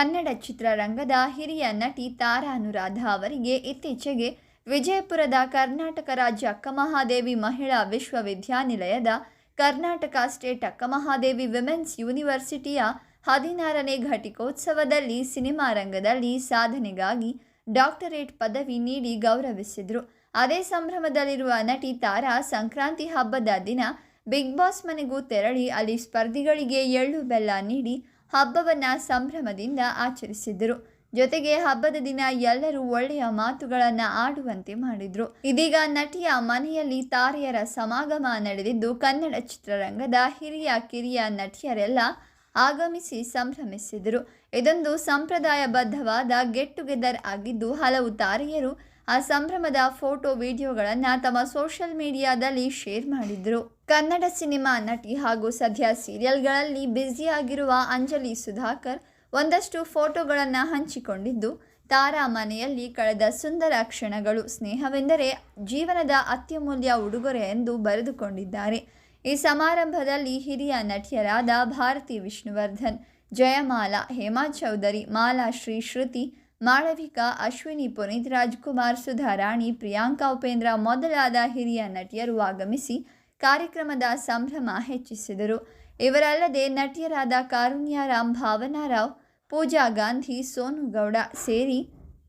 ಕನ್ನಡ ಚಿತ್ರರಂಗದ ಹಿರಿಯ ನಟಿ ತಾರಾ ಅನುರಾಧ ಅವರಿಗೆ ಇತ್ತೀಚೆಗೆ ವಿಜಯಪುರದ ಕರ್ನಾಟಕ ರಾಜ್ಯ ಅಕ್ಕಮಹಾದೇವಿ ಮಹಿಳಾ ವಿಶ್ವವಿದ್ಯಾನಿಲಯದ ಕರ್ನಾಟಕ ಸ್ಟೇಟ್ ಅಕ್ಕಮಹಾದೇವಿ ವಿಮೆನ್ಸ್ ಯೂನಿವರ್ಸಿಟಿಯ ಹದಿನಾರನೇ ಘಟಿಕೋತ್ಸವದಲ್ಲಿ ಸಿನಿಮಾ ರಂಗದಲ್ಲಿ ಸಾಧನೆಗಾಗಿ ಡಾಕ್ಟರೇಟ್ ಪದವಿ ನೀಡಿ ಗೌರವಿಸಿದರು. ಅದೇ ಸಂಭ್ರಮದಲ್ಲಿರುವ ನಟಿ ತಾರಾ ಸಂಕ್ರಾಂತಿ ಹಬ್ಬದ ದಿನ ಬಿಗ್ ಬಾಸ್ ಮನೆಗೂ ತೆರಳಿ ಅಲ್ಲಿ ಸ್ಪರ್ಧಿಗಳಿಗೆ ಎಳ್ಳು ಬೆಲ್ಲ ನೀಡಿ ಹಬ್ಬವನ್ನು ಸಂಭ್ರಮದಿಂದ ಆಚರಿಸಿದ್ದರು ಜೊತೆಗೆ ಹಬ್ಬದ ದಿನ ಎಲ್ಲರೂ ಒಳ್ಳೆಯ ಮಾತುಗಳನ್ನು ಆಡುವಂತೆ ಮಾಡಿದ್ರು. ಇದೀಗ ನಟಿಯ ಮನೆಯಲ್ಲಿ ತಾರೆಯರ ಸಮಾಗಮ ನಡೆದಿದ್ದು, ಕನ್ನಡ ಚಿತ್ರರಂಗದ ಹಿರಿಯ ಕಿರಿಯ ನಟಿಯರೆಲ್ಲ ಆಗಮಿಸಿ ಸಂಭ್ರಮಿಸಿದರು. ಇದೊಂದು ಸಂಪ್ರದಾಯಬದ್ಧವಾದ ಗೆಟ್ ಟುಗೆದರ್ ಆಗಿದ್ದು, ಹಲವು ತಾರೆಯರು ಆ ಸಂಭ್ರಮದ ಫೋಟೋ ವಿಡಿಯೋಗಳನ್ನು ತಮ್ಮ ಸೋಷಿಯಲ್ ಮೀಡಿಯಾದಲ್ಲಿ ಶೇರ್ ಮಾಡಿದ್ರು. ಕನ್ನಡ ಸಿನಿಮಾ ನಟಿ ಹಾಗೂ ಸದ್ಯ ಸೀರಿಯಲ್ಗಳಲ್ಲಿ ಬ್ಯುಸಿಯಾಗಿರುವ ಅಂಜಲಿ ಸುಧಾಕರ್ ಒಂದಷ್ಟು ಫೋಟೋಗಳನ್ನು ಹಂಚಿಕೊಂಡಿದ್ದು, ತಾರಾ ಮನೆಯಲ್ಲಿ ಕಳೆದ ಸುಂದರ ಕ್ಷಣಗಳು. ಸ್ನೇಹವೆಂದರೆ ಜೀವನದ ಅತ್ಯಮೂಲ್ಯ ಉಡುಗೊರೆ ಎಂದು ಬರೆದುಕೊಂಡಿದ್ದಾರೆ. ಈ ಸಮಾರಂಭದಲ್ಲಿ ಹಿರಿಯ ನಟಿಯರಾದ ಭಾರತಿ ವಿಷ್ಣುವರ್ಧನ್, ಜಯಮಾಲಾ, ಹೇಮಾ ಚೌಧರಿ ಮಾಲಾ ಶ್ರೀ ಶ್ರುತಿ ಮಾಳವಿಕಾ, ಅಶ್ವಿನಿ, ಪುನೀತ್ ರಾಜ್ಕುಮಾರ್ ಸುಧಾರಾಣಿ ಪ್ರಿಯಾಂಕಾ ಉಪೇಂದ್ರ ಮೊದಲಾದ ಹಿರಿಯ ನಟಿಯರು ಆಗಮಿಸಿ ಕಾರ್ಯಕ್ರಮದ ಸಂಭ್ರಮ ಹೆಚ್ಚಿಸಿದರು. ಇವರಲ್ಲದೆ ನಟಿಯರಾದ ಕಾರುಣ್ಯರಾಮ್ ಭಾವನಾರಾವ್ ಪೂಜಾ ಗಾಂಧಿ, ಸೋನು ಗೌಡ ಸೇರಿ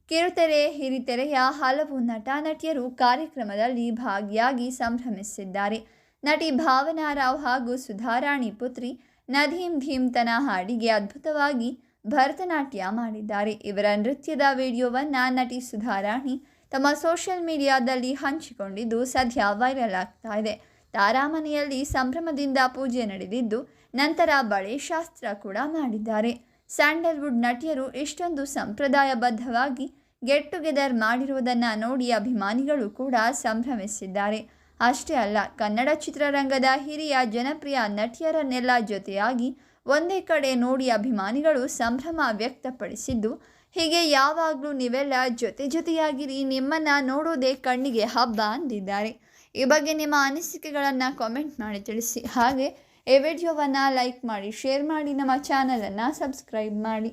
ಕಿರುತೆರೆ, ಹಿರಿತೆರೆಯ ಹಲವು ನಟ ನಟಿಯರು ಕಾರ್ಯಕ್ರಮದಲ್ಲಿ ಭಾಗಿಯಾಗಿ ಸಂಭ್ರಮಿಸಿದ್ದಾರೆ. ನಟಿ ಭಾವನಾರಾವ್ ಹಾಗೂ ಸುಧಾರಾಣಿ ಪುತ್ರಿ ನದೀಮ್ ಧೀಮ್ತನ ಹಾಡಿಗೆ ಅದ್ಭುತವಾಗಿ ಭರತನಾಟ್ಯ ಮಾಡಿದ್ದಾರೆ. ಇವರ ನೃತ್ಯದ ವಿಡಿಯೋವನ್ನು ನಟಿ ಸುಧಾರಾಣಿ ತಮ್ಮ ಸೋಷಿಯಲ್ ಮೀಡಿಯಾದಲ್ಲಿ ಹಂಚಿಕೊಂಡಿದ್ದು ಸದ್ಯ ವೈರಲ್ ಆಗ್ತಾ ಇದೆ. ತಾರಾಮನೆಯಲ್ಲಿ ಸಂಭ್ರಮದಿಂದ ಪೂಜೆ ನಡೆದಿದ್ದು, ನಂತರ ಬಳೆ ಶಾಸ್ತ್ರ ಕೂಡ ಮಾಡಿದ್ದಾರೆ. ಸ್ಯಾಂಡಲ್ವುಡ್ ನಟಿಯರು ಇಷ್ಟೊಂದು ಸಂಪ್ರದಾಯಬದ್ಧವಾಗಿ ಗೆಟ್ ಟುಗೆದರ್ ಮಾಡಿರುವುದನ್ನು ನೋಡಿ ಅಭಿಮಾನಿಗಳು ಕೂಡ ಸಂಭ್ರಮಿಸಿದ್ದಾರೆ. ಅಷ್ಟೇ ಅಲ್ಲ, ಕನ್ನಡ ಚಿತ್ರರಂಗದ ಹಿರಿಯ ಜನಪ್ರಿಯ ನಟಿಯರನ್ನೆಲ್ಲ ಜೊತೆಯಾಗಿ ಒಂದೇ ಕಡೆ ನೋಡಿ ಅಭಿಮಾನಿಗಳು ಸಂಭ್ರಮ ವ್ಯಕ್ತಪಡಿಸಿದ್ದು, ಹೀಗೆ ಯಾವಾಗಲೂ ನೀವೆಲ್ಲ ಜೊತೆ ಜೊತೆಯಾಗಿರಿ, ನಿಮ್ಮನ್ನು ನೋಡೋದೇ ಕಣ್ಣಿಗೆ ಹಬ್ಬ ಅಂದಿದ್ದಾರೆ. ಈ ಬಗ್ಗೆ ನಿಮ್ಮ ಅನಿಸಿಕೆಗಳನ್ನು ಕಾಮೆಂಟ್ ಮಾಡಿ ತಿಳಿಸಿ. ಹಾಗೆ, ಈ ವಿಡಿಯೋವನ್ನು ಲೈಕ್ ಮಾಡಿ ಶೇರ್ ಮಾಡಿ, ನಮ್ಮ ಚಾನಲನ್ನು ಸಬ್ಸ್ಕ್ರೈಬ್ ಮಾಡಿ.